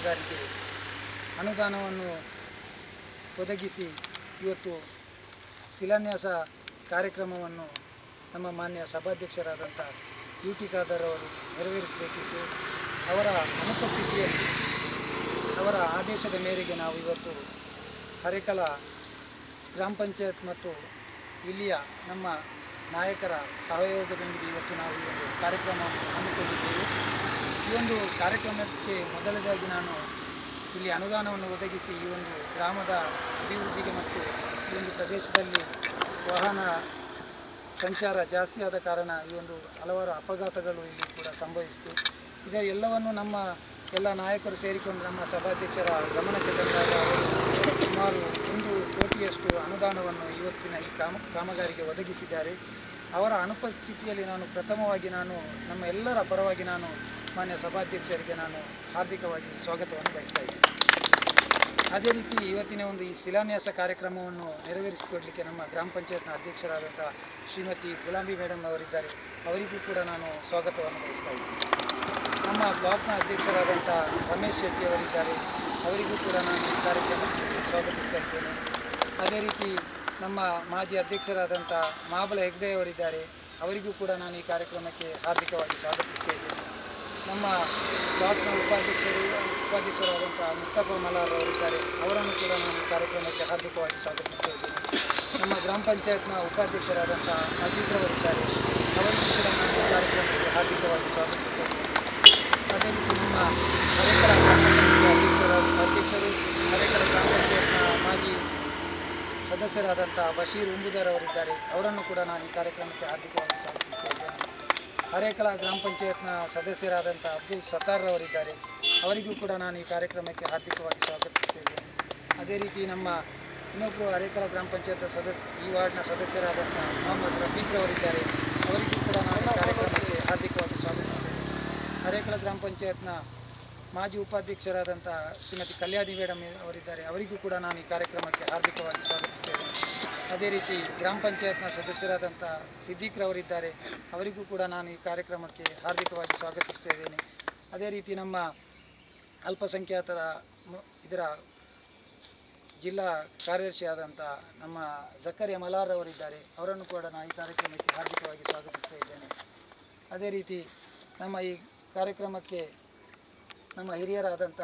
ಕಾಮಗಾರಿಗೆ ಅನುದಾನವನ್ನು ಒದಗಿಸಿ ಇವತ್ತು ಶಿಲಾನ್ಯಾಸ ಕಾರ್ಯಕ್ರಮವನ್ನು ನಮ್ಮ ಮಾನ್ಯ ಸಭಾಧ್ಯಕ್ಷರಾದಂಥ ಯು ಟಿ ಖಾದರ್ ಅವರು ನೆರವೇರಿಸಬೇಕಿತ್ತು. ಅವರ ಅನುಪಸ್ಥಿತಿಯಲ್ಲಿ, ಅವರ ಆದೇಶದ ಮೇರೆಗೆ ನಾವು ಇವತ್ತು ಹರೇಕಳ ಗ್ರಾಮ ಪಂಚಾಯತ್ ಮತ್ತು ಇಲ್ಲಿಯ ನಮ್ಮ ನಾಯಕರ ಸಹಯೋಗದೊಂದಿಗೆ ಇವತ್ತು ನಾವು ಈ ಒಂದು ಕಾರ್ಯಕ್ರಮವನ್ನು ಹಮ್ಮಿಕೊಂಡಿದ್ದೇವೆ. ಈ ಒಂದು ಕಾರ್ಯಕ್ರಮಕ್ಕೆ ಮೊದಲನೇದಾಗಿ ನಾನು ಇಲ್ಲಿ ಅನುದಾನವನ್ನು ಒದಗಿಸಿ ಈ ಒಂದು ಗ್ರಾಮದ ಅಭಿವೃದ್ಧಿಗೆ ಮತ್ತು ಈ ಒಂದು ಪ್ರದೇಶದಲ್ಲಿ ವಾಹನ ಸಂಚಾರ ಜಾಸ್ತಿ ಆದ ಕಾರಣ ಈ ಒಂದು ಹಲವಾರು ಅಪಘಾತಗಳು ಇಲ್ಲಿ ಕೂಡ ಸಂಭವಿಸಿತು. ಇದರ ಎಲ್ಲವನ್ನು ನಮ್ಮ ಎಲ್ಲ ನಾಯಕರು ಸೇರಿಕೊಂಡು ನಮ್ಮ ಸಭಾಧ್ಯಕ್ಷರ ಗಮನಕ್ಕೆ ತಂದಾಗ ಸುಮಾರು ಒಂದು ಕೋಟಿಯಷ್ಟು ಅನುದಾನವನ್ನು ಇವತ್ತಿನ ಈ ಕಾಮ ಕಾಮಗಾರಿಗೆ ಒದಗಿಸಿದ್ದಾರೆ. ಅವರ ಅನುಪಸ್ಥಿತಿಯಲ್ಲಿ ನಾನು ಪ್ರಥಮವಾಗಿ ನಾನು ನಮ್ಮ ಎಲ್ಲರ ಪರವಾಗಿ ನಾನು ಮಾನ್ಯ ಸಭಾಧ್ಯಕ್ಷರಿಗೆ ನಾನು ಹಾರ್ದಿಕವಾಗಿ ಸ್ವಾಗತವನ್ನು ಬಯಸ್ತಾ ಇದ್ದೀನಿ. ಅದೇ ರೀತಿ ಇವತ್ತಿನ ಒಂದು ಈ ಶಿಲಾನ್ಯಾಸ ಕಾರ್ಯಕ್ರಮವನ್ನು ನೆರವೇರಿಸಿಕೊಡಲಿಕ್ಕೆ ನಮ್ಮ ಗ್ರಾಮ ಪಂಚಾಯತ್ನ ಅಧ್ಯಕ್ಷರಾದಂಥ ಶ್ರೀಮತಿ ಗುಲಾಂಬಿ ಮೇಡಮ್ ಅವರಿದ್ದಾರೆ. ಅವರಿಗೂ ಕೂಡ ನಾನು ಸ್ವಾಗತವನ್ನು ಬಯಸ್ತಾ ಇದ್ದೀನಿ. ನಮ್ಮ ಬ್ಲಾಕ್ನ ಅಧ್ಯಕ್ಷರಾದಂಥ ರಮೇಶ್ ಶೆಟ್ಟಿ ಅವರಿದ್ದಾರೆ. ಅವರಿಗೂ ಕೂಡ ನಾನು ಈ ಕಾರ್ಯಕ್ರಮಕ್ಕೆ ಸ್ವಾಗತಿಸ್ತಾ ಇದ್ದೇನೆ. ಅದೇ ರೀತಿ ನಮ್ಮ ಮಾಜಿ ಅಧ್ಯಕ್ಷರಾದಂಥ ಮಾಬಲ ಹೆಗ್ಡೆ ಅವರಿದ್ದಾರೆ. ಅವರಿಗೂ ಕೂಡ ನಾನು ಈ ಕಾರ್ಯಕ್ರಮಕ್ಕೆ ಹಾರ್ದಿಕವಾಗಿ ಸ್ವಾಗತಿಸ್ತಾ ಇದ್ದೇನೆ. ನಮ್ಮ ಬ್ಲಾಕ್ನ ಉಪಾಧ್ಯಕ್ಷರು ಉಪಾಧ್ಯಕ್ಷರಾದಂಥ ಮುಸ್ತಫಾ ಮಲಾರ್ ಅವರಿದ್ದಾರೆ. ಅವರನ್ನು ಕೂಡ ನಾನು ಕಾರ್ಯಕ್ರಮಕ್ಕೆ ಹಾರ್ದಿಕವಾಗಿ ಸ್ವಾಗತಿಸ್ತಾ ನಮ್ಮ ಗ್ರಾಮ ಪಂಚಾಯತ್ನ ಉಪಾಧ್ಯಕ್ಷರಾದಂಥ ಅಜಿತ್ ಅವರಿದ್ದಾರೆ ಅವರನ್ನು ಕೂಡ ನಾನು ಕಾರ್ಯಕ್ರಮಕ್ಕೆ ಹಾರ್ದಿಕವಾಗಿ ಸ್ವಾಗತಿಸ್ತಾ ಅದೇ ರೀತಿ ನಮ್ಮ ಹರೇಕರ ಗ್ರಾಮ ಸಮಿತಿಯ ಅಧ್ಯಕ್ಷರ, ಅಧ್ಯಕ್ಷರು, ಹರೇಕರ ಗ್ರಾಮ ಪಂಚಾಯತ್ನ ಮಾಜಿ ಸದಸ್ಯರಾದಂಥ ಬಶೀರ್ ಉಂಬುದಾರ್ ಅವರಿದ್ದಾರೆ. ಅವರನ್ನು ಕೂಡ ನಾನು ಈ ಕಾರ್ಯಕ್ರಮಕ್ಕೆ ಹಾರ್ದಿಕವಾಗಿ ಸ್ವಾಗತಿಸ್ತಾ ಹರೇಕಳ ಗ್ರಾಮ ಪಂಚಾಯತ್ನ ಸದಸ್ಯರಾದಂಥ ಅಬ್ದುಲ್ ಸತಾರ್ ಅವರಿದ್ದಾರೆ ಅವರಿಗೂ ಕೂಡ ನಾನು ಈ ಕಾರ್ಯಕ್ರಮಕ್ಕೆ ಹಾರ್ದಿಕವಾಗಿ ಸ್ವಾಗತಿಸ್ತೇನೆ ಅದೇ ರೀತಿ ನಮ್ಮ ಇನ್ನೊಬ್ಬರು ಹರೇಕಳ ಗ್ರಾಮ ಪಂಚಾಯತ್ ಸದಸ್ಯ, ಈ ವಾರ್ಡ್ನ ಸದಸ್ಯರಾದಂಥ ಮೊಹಮ್ಮದ್ ರಫೀಕ್ ಅವರಿದ್ದಾರೆ ಅವರಿಗೂ ಕೂಡ ನಾನು ಈ ಕಾರ್ಯಕ್ರಮಕ್ಕೆ ಹಾರ್ದಿಕವಾಗಿ ಸ್ವಾಗತಿಸ್ತೇನೆ ಹರೇಕಳ ಗ್ರಾಮ ಪಂಚಾಯತ್ನ ಮಾಜಿ ಉಪಾಧ್ಯಕ್ಷರಾದಂಥ ಶ್ರೀಮತಿ ಕಲ್ಯಾಣಿ ಮೇಡಮ್ ಅವರಿದ್ದಾರೆ. ಅವರಿಗೂ ಕೂಡ ನಾನು ಈ ಕಾರ್ಯಕ್ರಮಕ್ಕೆ ಹಾರ್ದಿಕವಾಗಿ ಸ್ವಾಗತಿಸ್ತೇನೆ ಅದೇ ರೀತಿ ಗ್ರಾಮ ಪಂಚಾಯತ್ನ ಸದಸ್ಯರಾದಂಥ ಸಿದ್ದಿಕ್ರವರಿದ್ದಾರೆ ಅವರಿಗೂ ಕೂಡ ನಾನು ಈ ಕಾರ್ಯಕ್ರಮಕ್ಕೆ ಹಾರ್ದಿಕವಾಗಿ ಸ್ವಾಗತಿಸ್ತಾ ಇದ್ದೇನೆ. ಅದೇ ರೀತಿ ನಮ್ಮ ಅಲ್ಪಸಂಖ್ಯಾತರ ಇದರ ಜಿಲ್ಲಾ ಕಾರ್ಯದರ್ಶಿಯಾದಂಥ ನಮ್ಮ ಜಕರಿಯ ಮಲಾರ್ ಅವರಿದ್ದಾರೆ ಅವರನ್ನು ಕೂಡ ನಾನು ಈ ಕಾರ್ಯಕ್ರಮಕ್ಕೆ ಹಾರ್ದಿಕವಾಗಿ ಸ್ವಾಗತಿಸ್ತಾ ಇದ್ದೇನೆ. ಅದೇ ರೀತಿ ನಮ್ಮ ಈ ಕಾರ್ಯಕ್ರಮಕ್ಕೆ ನಮ್ಮ ಹಿರಿಯರಾದಂಥ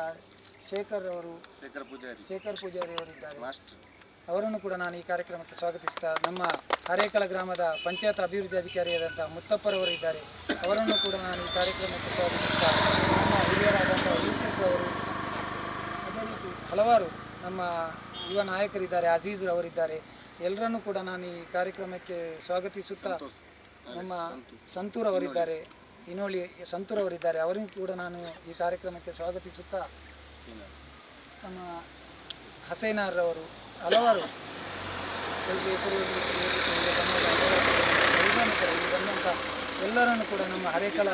ಶೇಖರ್ ಅವರು ಶೇಖರ್ ಪೂಜಾರಿ. ಶೇಖರ್ ಪೂಜಾರಿ ಅವರಿದ್ದಾರೆ. ಮಾಸ್ಟರ್. ಅವರನ್ನು ಕೂಡ ನಾನು ಈ ಕಾರ್ಯಕ್ರಮಕ್ಕೆ ಸ್ವಾಗತಿಸ್ತಾ ನಮ್ಮ ಹರೇಕಳ ಗ್ರಾಮದ ಪಂಚಾಯತ್ ಅಭಿವೃದ್ಧಿ ಅಧಿಕಾರಿಯಾದಂಥ ಮುತ್ತಪ್ಪರವರಿದ್ದಾರೆ ಅವರನ್ನು ಕೂಡ ನಾನು ಈ ಕಾರ್ಯಕ್ರಮಕ್ಕೆ ಸ್ವಾಗತಿಸ್ತಾ ನಮ್ಮ ಹಿರಿಯರಾದಂಥ ಯೂಸುಫ್ ಅವರು ಅದೇ ರೀತಿ ಹಲವಾರು ನಮ್ಮ ಯುವ ನಾಯಕರಿದ್ದಾರೆ ಅಜೀಜ್ ಅವರಿದ್ದಾರೆ ಎಲ್ಲರನ್ನೂ ಕೂಡ ನಾನು ಈ ಕಾರ್ಯಕ್ರಮಕ್ಕೆ ಸ್ವಾಗತಿಸುತ್ತಾ ನಮ್ಮ ಸಂತೂರ್ ಅವರಿದ್ದಾರೆ ಇನೋಳಿ ಸಂತೂರ್ ಅವರಿದ್ದಾರೆ. ಅವರಿಗೂ ಕೂಡ ನಾನು ಈ ಕಾರ್ಯಕ್ರಮಕ್ಕೆ ಸ್ವಾಗತಿಸುತ್ತಾ ನಮ್ಮ ಹಸೈನಾರ್ ಅವರು ಹಲವಾರು ಎಲ್ಲರನ್ನು ಕೂಡ ನಮ್ಮ ಹರೇಕಳ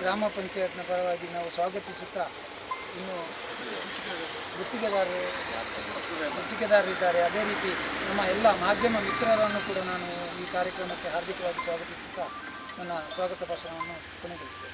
ಗ್ರಾಮ ಪಂಚಾಯತ್ನ ಪರವಾಗಿ ನಾವು ಸ್ವಾಗತಿಸುತ್ತಾ ಇನ್ನು ಗುತ್ತಿಗೆದಾರರು ಗುತ್ತಿಗೆದಾರರಿದ್ದಾರೆ ಅದೇ ರೀತಿ ನಮ್ಮ ಎಲ್ಲ ಮಾಧ್ಯಮ ಮಿತ್ರರನ್ನು ಕೂಡ ನಾನು ಈ ಕಾರ್ಯಕ್ರಮಕ್ಕೆ ಹಾರ್ದಿಕವಾಗಿ ಸ್ವಾಗತಿಸುತ್ತಾ ನನ್ನ ಸ್ವಾಗತ ಭಾಷಣವನ್ನು ಕೊನೆಗೊಳಿಸ್ತೇನೆ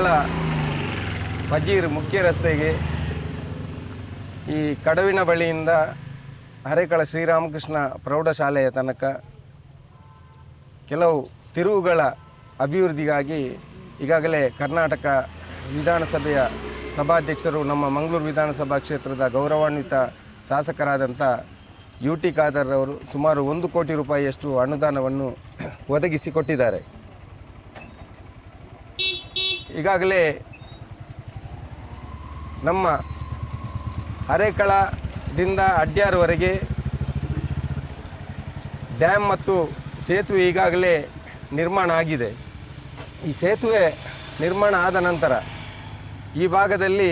ಅರೇಕಳ ಫಜೀರ್ ಮುಖ್ಯ ರಸ್ತೆಗೆ ಈ ಕಡವಿನ ಬಳಿಯಿಂದ ಹರೇಕಳ ಶ್ರೀರಾಮಕೃಷ್ಣ ಪ್ರೌಢಶಾಲೆಯ ತನಕ ಕೆಲವು ತಿರುವುಗಳ ಅಭಿವೃದ್ಧಿಗಾಗಿ ಈಗಾಗಲೇ ಕರ್ನಾಟಕ ವಿಧಾನಸಭೆಯ ಸಭಾಧ್ಯಕ್ಷರು ನಮ್ಮ ಮಂಗಳೂರು ವಿಧಾನಸಭಾ ಕ್ಷೇತ್ರದ ಗೌರವಾನ್ವಿತ ಶಾಸಕರಾದಂಥ ಯು ಟಿ ಖಾದರ್ ಅವರು ಸುಮಾರು ಒಂದು ಕೋಟಿ ರೂಪಾಯಿಯಷ್ಟು ಅನುದಾನವನ್ನು ಒದಗಿಸಿಕೊಟ್ಟಿದ್ದಾರೆ. ಈಗಾಗಲೇ ನಮ್ಮ ಅರೆಕಳದಿಂದ ಅಡ್ಯಾರ್ವರೆಗೆ ಡ್ಯಾಮ್ ಮತ್ತು ಸೇತುವೆ ಈಗಾಗಲೇ ನಿರ್ಮಾಣ ಆಗಿದೆ. ಈ ಸೇತುವೆ ನಿರ್ಮಾಣ ಆದ ನಂತರ ಈ ಭಾಗದಲ್ಲಿ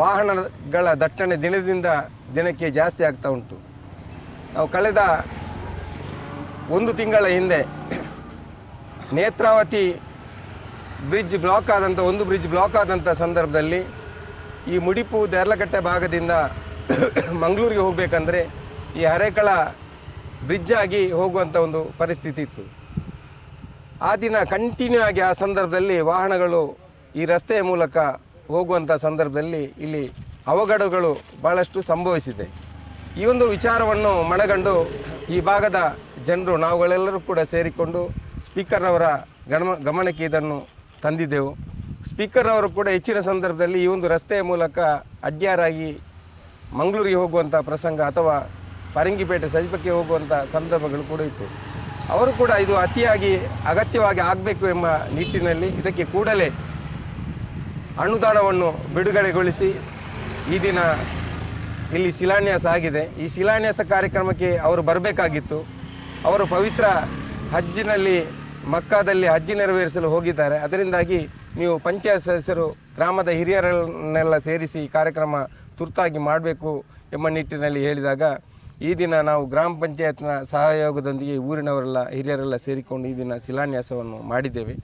ವಾಹನಗಳ ದಟ್ಟಣೆ ದಿನದಿಂದ ದಿನಕ್ಕೆ ಜಾಸ್ತಿ ಆಗ್ತಾ ಉಂಟು. ನಾವು ಕಳೆದ ಒಂದು ತಿಂಗಳ ಹಿಂದೆ ನೇತ್ರಾವತಿ ಬ್ರಿಡ್ಜ್ ಬ್ಲಾಕ್ ಆದಂಥ ಒಂದು ಬ್ರಿಡ್ಜ್ ಬ್ಲಾಕ್ ಆದಂಥ ಸಂದರ್ಭದಲ್ಲಿ ಈ ಮುಡಿಪು ದೇರ್ಲಕಟ್ಟೆ ಭಾಗದಿಂದ ಮಂಗಳೂರಿಗೆ ಹೋಗಬೇಕಂದ್ರೆ ಈ ಹರೇಕಳ ಬ್ರಿಡ್ಜ್ ಆಗಿ ಹೋಗುವಂಥ ಒಂದು ಪರಿಸ್ಥಿತಿ ಇತ್ತು. ಆ ದಿನ ಕಂಟಿನ್ಯೂ ಆಗಿ ಆ ಸಂದರ್ಭದಲ್ಲಿ ವಾಹನಗಳು ಈ ರಸ್ತೆಯ ಮೂಲಕ ಹೋಗುವಂಥ ಸಂದರ್ಭದಲ್ಲಿ ಇಲ್ಲಿ ಅವಘಡಗಳು ಭಾಳಷ್ಟು ಸಂಭವಿಸಿದೆ. ಈ ಒಂದು ವಿಚಾರವನ್ನು ಮನಗಂಡು ಈ ಭಾಗದ ಜನರು, ನಾವುಗಳೆಲ್ಲರೂ ಕೂಡ ಸೇರಿಕೊಂಡು ಸ್ಪೀಕರ್ ಅವರ ಗಮ ಗಮನಕ್ಕೆ ಇದನ್ನು ತಂದಿದ್ದೆವು. ಸ್ಪೀಕರ್ ಅವರು ಕೂಡ ಹೆಚ್ಚಿನ ಸಂದರ್ಭದಲ್ಲಿ ಈ ಒಂದು ರಸ್ತೆಯ ಮೂಲಕ ಅಡ್ಯಾರಾಗಿ ಮಂಗಳೂರಿಗೆ ಹೋಗುವಂಥ ಪ್ರಸಂಗ ಅಥವಾ ಪರಂಗಿಪೇಟೆ ಸಜಿಪಕ್ಕೆ ಹೋಗುವಂಥ ಸಂದರ್ಭಗಳು ಕೂಡ ಇತ್ತು. ಅವರು ಕೂಡ ಇದು ಅತಿಯಾಗಿ ಅಗತ್ಯವಾಗಿ ಆಗಬೇಕು ಎಂಬ ನಿಟ್ಟಿನಲ್ಲಿ ಇದಕ್ಕೆ ಕೂಡಲೇ ಅನುದಾನವನ್ನು ಬಿಡುಗಡೆಗೊಳಿಸಿ ಈ ದಿನ ಇಲ್ಲಿ ಶಿಲಾನ್ಯಾಸ ಆಗಿದೆ. ಈ ಶಿಲಾನ್ಯಾಸ ಕಾರ್ಯಕ್ರಮಕ್ಕೆ ಅವರು ಬರಬೇಕಾಗಿತ್ತು. ಅವರು ಪವಿತ್ರ ಹಜ್ಜಿನಲ್ಲಿ ಮಕ್ಕಾದಲ್ಲಿ ಅಜ್ಜಿ ನೆರವೇರಿಸಲು ಹೋಗಿದ್ದಾರೆ. ಅದರಿಂದಾಗಿ ನೀವು ಪಂಚಾಯತ್ ಸದಸ್ಯರು, ಗ್ರಾಮದ ಹಿರಿಯರನ್ನೆಲ್ಲ ಸೇರಿಸಿ ಈ ಕಾರ್ಯಕ್ರಮ ತುರ್ತಾಗಿ ಮಾಡಬೇಕು ಎಂಬ ನಿಟ್ಟಿನಲ್ಲಿ ಹೇಳಿದಾಗ, ಈ ದಿನ ನಾವು ಗ್ರಾಮ ಪಂಚಾಯತ್ನ ಸಹಯೋಗದೊಂದಿಗೆ ಊರಿನವರೆಲ್ಲ, ಹಿರಿಯರೆಲ್ಲ ಸೇರಿಕೊಂಡು ಈ ದಿನ ಶಿಲಾನ್ಯಾಸವನ್ನು ಮಾಡಿದ್ದೇವೆ.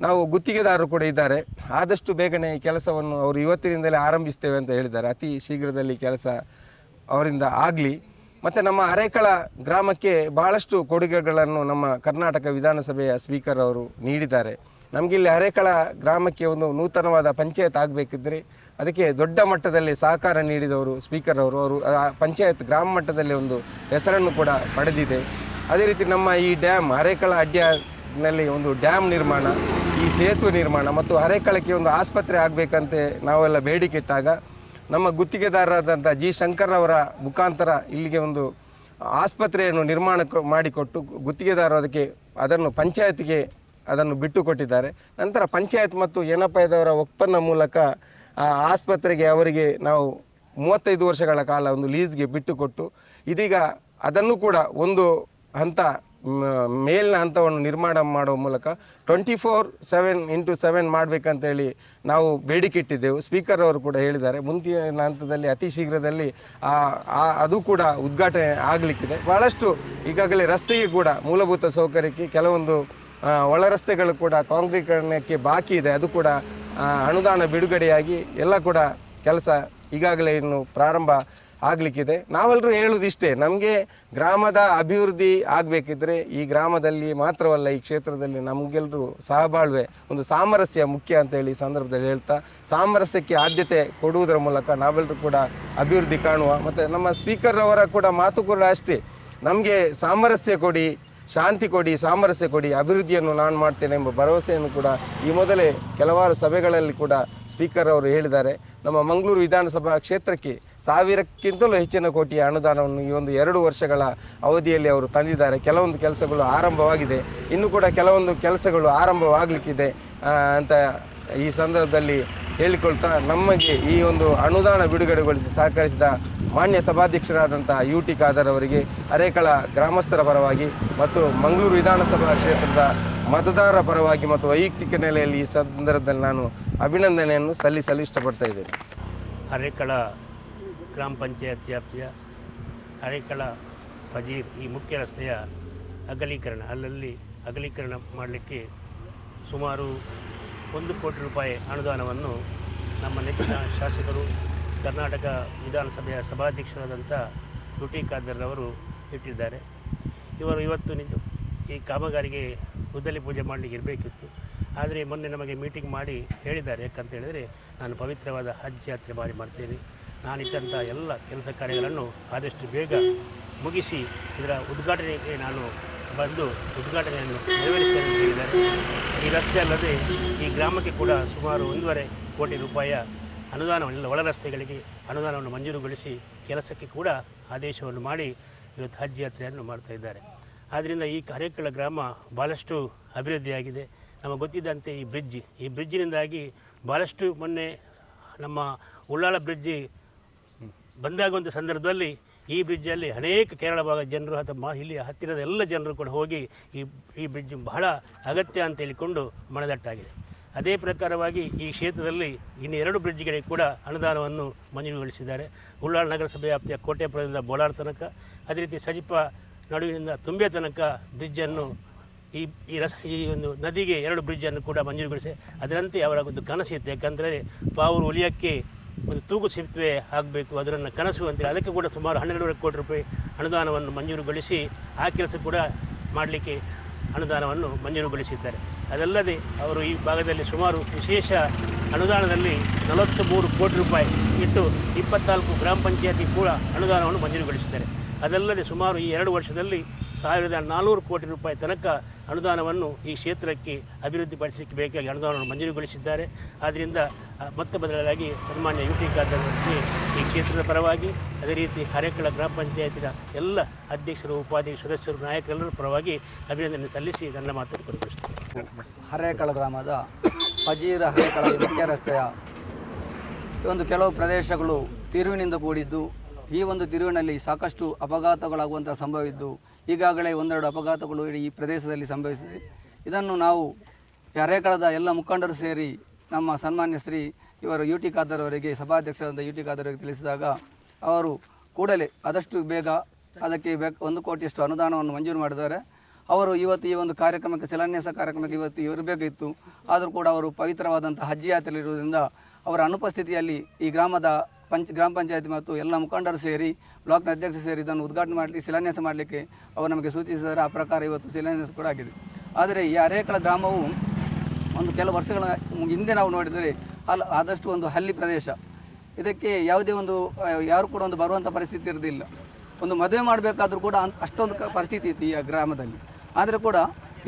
ನಾವು ಗುತ್ತಿಗೆದಾರರು ಕೂಡ ಇದ್ದಾರೆ. ಆದಷ್ಟು ಬೇಗನೆ ಈ ಕೆಲಸವನ್ನು ಅವರು ಇವತ್ತಿನಿಂದಲೇ ಆರಂಭಿಸ್ತೇವೆ ಅಂತ ಹೇಳಿದ್ದಾರೆ. ಅತಿ ಶೀಘ್ರದಲ್ಲಿ ಕೆಲಸ ಅವರಿಂದ ಆಗಲಿ. ಮತ್ತು ನಮ್ಮ ಅರೇಕಳ ಗ್ರಾಮಕ್ಕೆ ಬಹಳಷ್ಟು ಕೊಡುಗೆಗಳನ್ನು ನಮ್ಮ ಕರ್ನಾಟಕ ವಿಧಾನಸಭೆಯ ಸ್ಪೀಕರ್ ಅವರು ನೀಡಿದ್ದಾರೆ. ನಮಗಿಲ್ಲಿ ಅರೇಕಳ ಗ್ರಾಮಕ್ಕೆ ಒಂದು ನೂತನವಾದ ಪಂಚಾಯತ್ ಆಗಬೇಕಿದ್ರೆ ಅದಕ್ಕೆ ದೊಡ್ಡ ಮಟ್ಟದಲ್ಲಿ ಸಹಕಾರ ನೀಡಿದವರು ಸ್ಪೀಕರ್ ಅವರು. ಅವರು ಆ ಪಂಚಾಯತ್ ಗ್ರಾಮ ಮಟ್ಟದಲ್ಲಿ ಒಂದು ಹೆಸರನ್ನು ಕೂಡ ಪಡೆದಿದೆ. ಅದೇ ರೀತಿ ನಮ್ಮ ಈ ಡ್ಯಾಮ್ ಅರೇಕಳ ಅಡ್ಡನಲ್ಲಿ ಒಂದು ಡ್ಯಾಮ್ ನಿರ್ಮಾಣ, ಈ ಸೇತುವೆ ನಿರ್ಮಾಣ ಮತ್ತು ಅರೆಕಳಕ್ಕೆ ಒಂದು ಆಸ್ಪತ್ರೆ ಆಗಬೇಕಂತೆ ನಾವೆಲ್ಲ ಬೇಡಿಕೆ ಇಟ್ಟಾಗ ನಮ್ಮ ಗುತ್ತಿಗೆದಾರರಾದಂಥ ಜಿ ಶಂಕರ್ ಅವರ ಮುಖಾಂತರ ಇಲ್ಲಿಗೆ ಒಂದು ಆಸ್ಪತ್ರೆಯನ್ನು ನಿರ್ಮಾಣ ಮಾಡಿಕೊಟ್ಟು ಗುತ್ತಿಗೆದಾರರು ಅದಕ್ಕೆ ಅದನ್ನು ಪಂಚಾಯತ್ಗೆ ಅದನ್ನು ಬಿಟ್ಟು ಕೊಟ್ಟಿದ್ದಾರೆ. ನಂತರ ಪಂಚಾಯತ್ ಮತ್ತು ಏನಪ್ಪಯ್ಯದವರ ಒಪ್ಪಂದ ಮೂಲಕ ಆ ಆಸ್ಪತ್ರೆಗೆ ಅವರಿಗೆ ನಾವು ಮೂವತ್ತೈದು ವರ್ಷಗಳ ಕಾಲ ಒಂದು ಲೀಸ್ಗೆ ಬಿಟ್ಟುಕೊಟ್ಟು ಇದೀಗ ಅದನ್ನು ಕೂಡ ಒಂದು ಹಂತ ಮೇಲಿನ ಹಂತವನ್ನು ನಿರ್ಮಾಣ ಮಾಡುವ ಮೂಲಕ twenty four seven into seven ಮಾಡಬೇಕಂತೇಳಿ ನಾವು ಬೇಡಿಕೆ ಇಟ್ಟಿದ್ದೆವು. ಸ್ಪೀಕರ್ ಅವರು ಕೂಡ ಹೇಳಿದ್ದಾರೆ. ಮುಂದಿನ ಹಂತದಲ್ಲಿ ಅತಿ ಶೀಘ್ರದಲ್ಲಿ ಅದು ಕೂಡ ಉದ್ಘಾಟನೆ ಆಗಲಿಕ್ಕಿದೆ. ಭಾಳಷ್ಟು ಈಗಾಗಲೇ ರಸ್ತೆಗೆ ಕೂಡ ಮೂಲಭೂತ ಸೌಕರ್ಯಕ್ಕೆ ಕೆಲವೊಂದು ಒಳ ರಸ್ತೆಗಳು ಕೂಡ ಕಾಂಕ್ರೀಕರಣಕ್ಕೆ ಬಾಕಿ ಇದೆ. ಅದು ಕೂಡ ಅನುದಾನ ಬಿಡುಗಡೆಯಾಗಿ ಎಲ್ಲ ಕೂಡ ಕೆಲಸ ಈಗಾಗಲೇ ಇನ್ನು ಪ್ರಾರಂಭ ಆಗಲಿಕ್ಕಿದೆ. ನಾವೆಲ್ಲರೂ ಹೇಳುವುದಿಷ್ಟೇ ನಮಗೆ ಗ್ರಾಮದ ಅಭಿವೃದ್ಧಿ ಆಗಬೇಕಿದ್ರೆ ಈ ಗ್ರಾಮದಲ್ಲಿ ಮಾತ್ರವಲ್ಲ, ಈ ಕ್ಷೇತ್ರದಲ್ಲಿ ನಮಗೆಲ್ಲರೂ ಸಹಬಾಳ್ವೆ, ಒಂದು ಸಾಮರಸ್ಯ ಮುಖ್ಯ ಅಂತೇಳಿ ಈ ಸಂದರ್ಭದಲ್ಲಿ ಹೇಳ್ತಾ, ಸಾಮರಸ್ಯಕ್ಕೆ ಆದ್ಯತೆ ಕೊಡುವುದರ ಮೂಲಕ ನಾವೆಲ್ಲರೂ ಕೂಡ ಅಭಿವೃದ್ಧಿ ಕಾಣುವ, ಮತ್ತು ನಮ್ಮ ಸ್ಪೀಕರ್ ಅವರ ಕೂಡ ಮಾತು ಕೂಡ ಅಷ್ಟೇ. ನಮಗೆ ಸಾಮರಸ್ಯ ಕೊಡಿ, ಶಾಂತಿ ಕೊಡಿ, ಸಾಮರಸ್ಯ ಕೊಡಿ, ಅಭಿವೃದ್ಧಿಯನ್ನು ನಾನು ಮಾಡ್ತೇನೆ ಎಂಬ ಭರವಸೆಯನ್ನು ಕೂಡ ಈ ಮೊದಲೇ ಕೆಲವಾರು ಸಭೆಗಳಲ್ಲಿ ಕೂಡ ಸ್ಪೀಕರ್ ಅವರು ಹೇಳಿದ್ದಾರೆ. ನಮ್ಮ ಮಂಗಳೂರು ವಿಧಾನಸಭಾ ಕ್ಷೇತ್ರಕ್ಕೆ ಸಾವಿರಕ್ಕಿಂತಲೂ ಹೆಚ್ಚಿನ ಕೋಟಿಯ ಅನುದಾನವನ್ನು ಈ ಒಂದು ಎರಡು ವರ್ಷಗಳ ಅವಧಿಯಲ್ಲಿ ಅವರು ತಂದಿದ್ದಾರೆ. ಕೆಲವೊಂದು ಕೆಲಸಗಳು ಆರಂಭವಾಗಿದೆ. ಇನ್ನು ಕೂಡ ಕೆಲವೊಂದು ಕೆಲಸಗಳು ಆರಂಭವಾಗಲಿಕ್ಕಿದೆ ಅಂತ ಈ ಸಂದರ್ಭದಲ್ಲಿ ಹೇಳಿಕೊಳ್ತಾ ನಮಗೆ ಈ ಒಂದು ಅನುದಾನ ಬಿಡುಗಡೆಗೊಳಿಸಿ ಸಹಕರಿಸಿದ ಮಾನ್ಯ ಸಭಾಧ್ಯಕ್ಷರಾದಂಥ ಯು ಟಿ ಖಾದರ್ ಅವರಿಗೆ, ಅರೇಕಳ ಗ್ರಾಮಸ್ಥರ ಪರವಾಗಿ ಮತ್ತು ಮಂಗಳೂರು ವಿಧಾನಸಭಾ ಕ್ಷೇತ್ರದ ಮತದಾರರ ಪರವಾಗಿ ಮತ್ತು ವೈಯಕ್ತಿಕ ನೆಲೆಯಲ್ಲಿ ಈ ಸಂದರ್ಭದಲ್ಲಿ ನಾನು ಅಭಿನಂದನೆಯನ್ನು ಸಲ್ಲಿಸಲು ಇಷ್ಟಪಡ್ತಾ ಇದ್ದೇನೆ. ಅರೇಕಳ ಗ್ರಾಮ ಪಂಚಾಯತ್ ವ್ಯಾಪ್ತಿಯ ಹಳೆಕಳ ಫಜೀರ್ ಈ ಮುಖ್ಯ ರಸ್ತೆಯ ಅಗಲೀಕರಣ. ಅಲ್ಲಲ್ಲಿ ಅಗಲೀಕರಣ ಮಾಡಲಿಕ್ಕೆ ಸುಮಾರು ಒಂದು ಕೋಟಿ ರೂಪಾಯಿ ಅನುದಾನವನ್ನು ನಮ್ಮ ನೆಚ್ಚಿನ ಶಾಸಕರು ಕರ್ನಾಟಕ ವಿಧಾನಸಭೆಯ ಸಭಾಧ್ಯಕ್ಷರಾದಂಥ ಯು ಖಾದರ್ರವರು ಇಟ್ಟಿದ್ದಾರೆ. ಇವರು ಇವತ್ತು ನಿಜ ಈ ಕಾಮಗಾರಿಗೆ ಗುದ್ದಲಿ ಪೂಜೆ ಮಾಡಲಿಕ್ಕೆ ಇರಬೇಕಿತ್ತು. ಆದರೆ ಮೊನ್ನೆ ನಮಗೆ ಮೀಟಿಂಗ್ ಮಾಡಿ ಹೇಳಿದ್ದಾರೆ. ಯಾಕಂತ ಹೇಳಿದರೆ ನಾನು ಪವಿತ್ರವಾದ ಹಜ್ ಯಾತ್ರೆ ಮಾಡಿ ಮಾಡ್ತೇನೆ. ನಾನಿಟ್ಟಂಥ ಎಲ್ಲ ಕೆಲಸ ಕಾರ್ಯಗಳನ್ನು ಆದಷ್ಟು ಬೇಗ ಮುಗಿಸಿ ಇದರ ಉದ್ಘಾಟನೆಗೆ ನಾನು ಬಂದು ಉದ್ಘಾಟನೆಯನ್ನು ನೆರವೇರಿಸ್ತೇನೆ ಅಂತ ಹೇಳಿದ್ದಾರೆ. ಈ ರಸ್ತೆ ಅಲ್ಲದೆ ಈ ಗ್ರಾಮಕ್ಕೆ ಕೂಡ ಸುಮಾರು ಒಂದೂವರೆ ಕೋಟಿ ರೂಪಾಯಿಯ ಅನುದಾನವನ್ನು ಒಳ ರಸ್ತೆಗಳಿಗೆ ಅನುದಾನವನ್ನು ಮಂಜೂರುಗೊಳಿಸಿ ಕೆಲಸಕ್ಕೆ ಕೂಡ ಆದೇಶವನ್ನು ಮಾಡಿ ಇವತ್ತು ಹಜ್ ಯಾತ್ರೆಯನ್ನು ಮಾಡ್ತಾ ಇದ್ದಾರೆ. ಆದ್ದರಿಂದ ಈ ಕಾರ್ಯಕಳ ಗ್ರಾಮ ಭಾಳಷ್ಟು ಅಭಿವೃದ್ಧಿಯಾಗಿದೆ ನಮಗೆ ಗೊತ್ತಿದ್ದಂತೆ ಈ ಬ್ರಿಡ್ಜ್, ಈ ಬ್ರಿಡ್ಜಿನಿಂದಾಗಿ ಭಾಳಷ್ಟು ಮೊನ್ನೆ ನಮ್ಮ ಉಳ್ಳಾಳ ಬ್ರಿಡ್ಜಿ ಬಂದಾಗುವಂಥ ಸಂದರ್ಭದಲ್ಲಿ ಈ ಬ್ರಿಡ್ಜಲ್ಲಿ ಅನೇಕ ಕೇರಳ ಭಾಗದ ಜನರು ಅಥವಾ ಮಾ ಹತ್ತಿರದ ಎಲ್ಲ ಜನರು ಕೂಡ ಹೋಗಿ ಈ ಈ ಬ್ರಿಡ್ಜ್ ಬಹಳ ಅಗತ್ಯ ಅಂತ ಹೇಳಿಕೊಂಡು ಮನದಟ್ಟಾಗಿದೆ. ಅದೇ ಪ್ರಕಾರವಾಗಿ ಈ ಕ್ಷೇತ್ರದಲ್ಲಿ ಇನ್ನು ಎರಡು ಬ್ರಿಡ್ಜ್ಗಳಿಗೆ ಕೂಡ ಅನುದಾನವನ್ನು ಮಂಜೂರುಗೊಳಿಸಿದ್ದಾರೆ. ಉಳ್ಳಾಳ ನಗರಸಭೆ ವ್ಯಾಪ್ತಿಯ ಕೋಟೆಪುರದಿಂದ ಬೋಳಾರ್ ತನಕ, ಅದೇ ರೀತಿ ಸಜಿಪ ನಡುವಿನಿಂದ ತುಂಬೆ ತನಕ ಬ್ರಿಡ್ಜನ್ನು ಈ ಈ ರಸ, ಈ ಒಂದು ನದಿಗೆ ಎರಡು ಬ್ರಿಡ್ಜನ್ನು ಕೂಡ ಮಂಜೂರುಗೊಳಿಸಿ, ಅದರಂತೆ ಅವರ ಒಂದು ಕನಸಿತ್ತು ಯಾಕಂದರೆ ಪಾವೂರು ಉಳಿಯಕ್ಕೆ ಒಂದು ತೂಗು ಸೇತುವೆ ಆಗಬೇಕು, ಅದರನ್ನು ಕನಸು ಅಂತೇಳಿ ಅದಕ್ಕೆ ಕೂಡ ಸುಮಾರು ಹನ್ನೆರಡೂವರೆ ಕೋಟಿ ರೂಪಾಯಿ ಅನುದಾನವನ್ನು ಮಂಜೂರುಗೊಳಿಸಿ ಆ ಕೆಲಸ ಕೂಡ ಮಾಡಲಿಕ್ಕೆ ಅನುದಾನವನ್ನು ಮಂಜೂರುಗೊಳಿಸಿದ್ದಾರೆ ಅದಲ್ಲದೆ ಅವರು ಈ ಭಾಗದಲ್ಲಿ ಸುಮಾರು ವಿಶೇಷ ಅನುದಾನದಲ್ಲಿ ನಲವತ್ತು ಮೂರು ಕೋಟಿ ರೂಪಾಯಿ ಇಟ್ಟು ಇಪ್ಪತ್ನಾಲ್ಕು ಗ್ರಾಮ ಪಂಚಾಯತಿ ಕೂಡ ಅನುದಾನವನ್ನು ಮಂಜೂರುಗೊಳಿಸಿದ್ದಾರೆ ಅದಲ್ಲದೆ ಸುಮಾರು ಈ ಎರಡು ವರ್ಷದಲ್ಲಿ ಸಾವಿರದ ನಾನ್ನೂರು ಕೋಟಿ ರೂಪಾಯಿ ತನಕ ಅನುದಾನವನ್ನು ಈ ಕ್ಷೇತ್ರಕ್ಕೆ ಅಭಿವೃದ್ಧಿಪಡಿಸಲಿಕ್ಕೆ ಬೇಕಾಗಿ ಅನುದಾನವನ್ನು ಮಂಜೂರುಗೊಳಿಸಿದ್ದಾರೆ. ಆದ್ದರಿಂದ ಮತ್ತೆ ಬದಲಾಗಿ ಸನ್ಮಾನ್ಯ ಯು ಟಿ ಈ ಕ್ಷೇತ್ರದ ಪರವಾಗಿ, ಅದೇ ರೀತಿ ಹರೇಕಳ ಗ್ರಾಮ ಪಂಚಾಯತಿನ ಎಲ್ಲ ಅಧ್ಯಕ್ಷರು ಉಪಾಧ್ಯಕ್ಷ ಸದಸ್ಯರು, ನಾಯಕರೆಲ್ಲರ ಪರವಾಗಿ ಅಭಿನಂದನೆ ಸಲ್ಲಿಸಿ ನನ್ನ ಮಾತನ್ನು ಕೊನೆಗೊಳಿಸುತ್ತೇನೆ. ಹರೇಕಳ ಗ್ರಾಮದ ಪಜೀರ ಹರೇಕಳ ಮುಖ್ಯ ರಸ್ತೆಯ ಒಂದು ಕೆಲವು ಪ್ರದೇಶಗಳು ತಿರುವಿನಿಂದ ಕೂಡಿದ್ದು, ಈ ಒಂದು ತಿರುವಿನಲ್ಲಿ ಸಾಕಷ್ಟು ಅಪಘಾತಗಳಾಗುವಂಥ ಸಂಭವವಿದ್ದು ಈಗಾಗಲೇ ಒಂದೆರಡು ಅಪಘಾತಗಳು ಈ ಪ್ರದೇಶದಲ್ಲಿ ಸಂಭವಿಸಿದೆ. ಇದನ್ನು ನಾವು ಹರೇಕಳದ ಎಲ್ಲ ಮುಖಂಡರು ಸೇರಿ ನಮ್ಮ ಸನ್ಮಾನ್ಯ ಶ್ರೀ ಇವರು ಯು ಟಿ ಖಾದರ್ ಅವರಿಗೆ, ಸಭಾಧ್ಯಕ್ಷರಾದ ಯು ಟಿ ಖಾದರ್ ಅವರಿಗೆ ತಿಳಿಸಿದಾಗ ಅವರು ಕೂಡಲೇ ಆದಷ್ಟು ಬೇಗ ಅದಕ್ಕೆ ಬೇಕ್, ಒಂದು ಕೋಟಿಯಷ್ಟು ಅನುದಾನವನ್ನು ಮಂಜೂರು ಮಾಡಿದ್ದಾರೆ. ಅವರು ಇವತ್ತು ಈ ಒಂದು ಕಾರ್ಯಕ್ರಮಕ್ಕೆ, ಶಿಲಾನ್ಯಾಸ ಕಾರ್ಯಕ್ರಮಕ್ಕೆ ಇವತ್ತು ಇರಬೇಕಿತ್ತು ಆದರೂ ಕೂಡ ಅವರು ಪವಿತ್ರವಾದಂಥ ಹಜ್ ಯಾತ್ರೆಯಲ್ಲಿರುವುದರಿಂದ ಅವರ ಅನುಪಸ್ಥಿತಿಯಲ್ಲಿ ಈ ಗ್ರಾಮದ ಪಂಚ ಗ್ರಾಮ ಪಂಚಾಯತಿ ಮತ್ತು ಎಲ್ಲ ಮುಖಂಡರು ಸೇರಿ, ಬ್ಲಾಕ್ನ ಅಧ್ಯಕ್ಷರು ಸೇರಿ ಇದನ್ನು ಉದ್ಘಾಟನೆ ಮಾಡಲಿ ಶಿಲಾನ್ಯಾಸ ಮಾಡಲಿಕ್ಕೆ ಅವರು ನಮಗೆ ಸೂಚಿಸಿದರೆ ಆ ಪ್ರಕಾರ ಇವತ್ತು ಶಿಲಾನ್ಯಾಸ ಕೂಡ ಆಗಿದೆ. ಆದರೆ ಈ ಅರೇಕಳ ಗ್ರಾಮವು ಒಂದು ಕೆಲವು ವರ್ಷಗಳ ಹಿಂದೆ ನಾವು ನೋಡಿದರೆ ಹಲ್, ಆದಷ್ಟು ಒಂದು ಹಳ್ಳಿ ಪ್ರದೇಶ. ಇದಕ್ಕೆ ಯಾವುದೇ ಒಂದು, ಯಾರು ಕೂಡ ಒಂದು ಬರುವಂಥ ಪರಿಸ್ಥಿತಿ ಇರೋದಿಲ್ಲ ಒಂದು ಮದುವೆ ಮಾಡಬೇಕಾದ್ರೂ ಕೂಡ ಅಷ್ಟೊಂದು ಪರಿಸ್ಥಿತಿ ಇತ್ತು ಈ ಗ್ರಾಮದಲ್ಲಿ. ಆದರೆ ಕೂಡ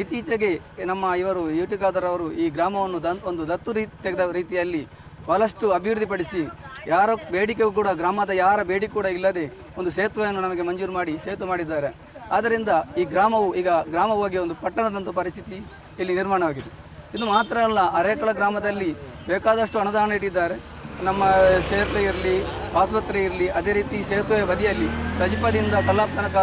ಇತ್ತೀಚೆಗೆ ನಮ್ಮ ಇವರು ಯುಟಿಕಾದರವರು ಈ ಗ್ರಾಮವನ್ನು ದ ಒಂದು ದತ್ತು ರೀತಿ ತೆಗೆದ ರೀತಿಯಲ್ಲಿ ಬಹಳಷ್ಟು ಅಭಿವೃದ್ಧಿಪಡಿಸಿ ಯಾರ ಬೇಡಿಕೆಗೂ ಕೂಡ ಗ್ರಾಮದ ಯಾರ ಬೇಡಿಕೆ ಕೂಡ ಇಲ್ಲದೆ ಒಂದು ಸೇತುವೆಯನ್ನು ನಮಗೆ ಮಂಜೂರು ಮಾಡಿ ಸೇತು ಮಾಡಿದ್ದಾರೆ. ಆದ್ದರಿಂದ ಈ ಗ್ರಾಮವು ಈಗ ಗ್ರಾಮವಾಗಿ ಒಂದು ಪಟ್ಟಣದಂಥ ಪರಿಸ್ಥಿತಿ ಇಲ್ಲಿ ನಿರ್ಮಾಣವಾಗಿದೆ. ಇದು ಮಾತ್ರ ಅಲ್ಲ ಅರೇಕಳ ಗ್ರಾಮದಲ್ಲಿ ಬೇಕಾದಷ್ಟು ಅನುದಾನ ಇಟ್ಟಿದ್ದಾರೆ ನಮ್ಮ ಸೇತುವೆ ಇರಲಿ, ಆಸ್ಪತ್ರೆ ಇರಲಿ, ಅದೇ ರೀತಿ ಸೇತುವೆ ಬದಿಯಲ್ಲಿ ಸಜಿಪದಿಂದ ಕಲ್ಲಾಪ್ ತನಕ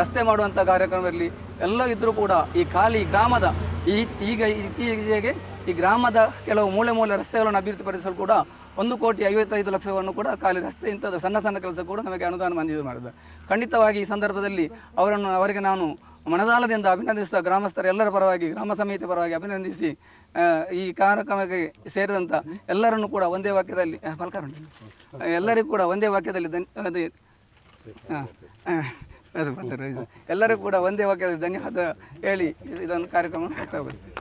ರಸ್ತೆ ಮಾಡುವಂಥ ಕಾರ್ಯಕ್ರಮ ಇರಲಿ, ಎಲ್ಲ ಇದ್ದರೂ ಕೂಡ ಈ ಖಾಲಿ ಗ್ರಾಮದ ಈ ಈಗ ಇತ್ತೀಚೆಗೆ ಈ ಗ್ರಾಮದ ಕೆಲವು ಮೂಲೆ ಮೂಲೆ ರಸ್ತೆಗಳನ್ನು ಅಭಿವೃದ್ಧಿಪಡಿಸಲು ಕೂಡ ಒಂದು ಕೋಟಿ ಐವತ್ತೈದು ಲಕ್ಷವನ್ನು ಕೂಡ ಖಾಲಿ ರಸ್ತೆ ಇಂಥದ್ದು ಸಣ್ಣ ಸಣ್ಣ ಕೆಲಸ ಕೂಡ ನಮಗೆ ಅನುದಾನ ಮಂಜೂರು ಮಾಡಿದೆ ಖಂಡಿತವಾಗಿ ಈ ಸಂದರ್ಭದಲ್ಲಿ ಅವರನ್ನು ಅವರಿಗೆ ನಾನು ಮನದಾಳದಿಂದ ಅಭಿನಂದಿಸಿದ ಗ್ರಾಮಸ್ಥರ ಎಲ್ಲರ ಪರವಾಗಿ ಗ್ರಾಮ ಸಮಿತಿ ಪರವಾಗಿ ಅಭಿನಂದಿಸಿ ಈ ಕಾರ್ಯಕ್ರಮಕ್ಕೆ ಸೇರಿದಂಥ ಎಲ್ಲರನ್ನು ಕೂಡ ಒಂದೇ ವಾಕ್ಯದಲ್ಲಿ ಆ, ಎಲ್ಲರಿಗೂ ಕೂಡ ಒಂದೇ ವಾಕ್ಯದಲ್ಲಿ ಧನ್ಯ ಕೂಡ ಒಂದೇ ವಾಕ್ಯದಲ್ಲಿ ಧನ್ಯವಾದ ಹೇಳಿ ಇದನ್ನು ಕಾರ್ಯಕ್ರಮ ಮುಕ್ತಾಯಗೊಳಿಸ್ತೀನಿ.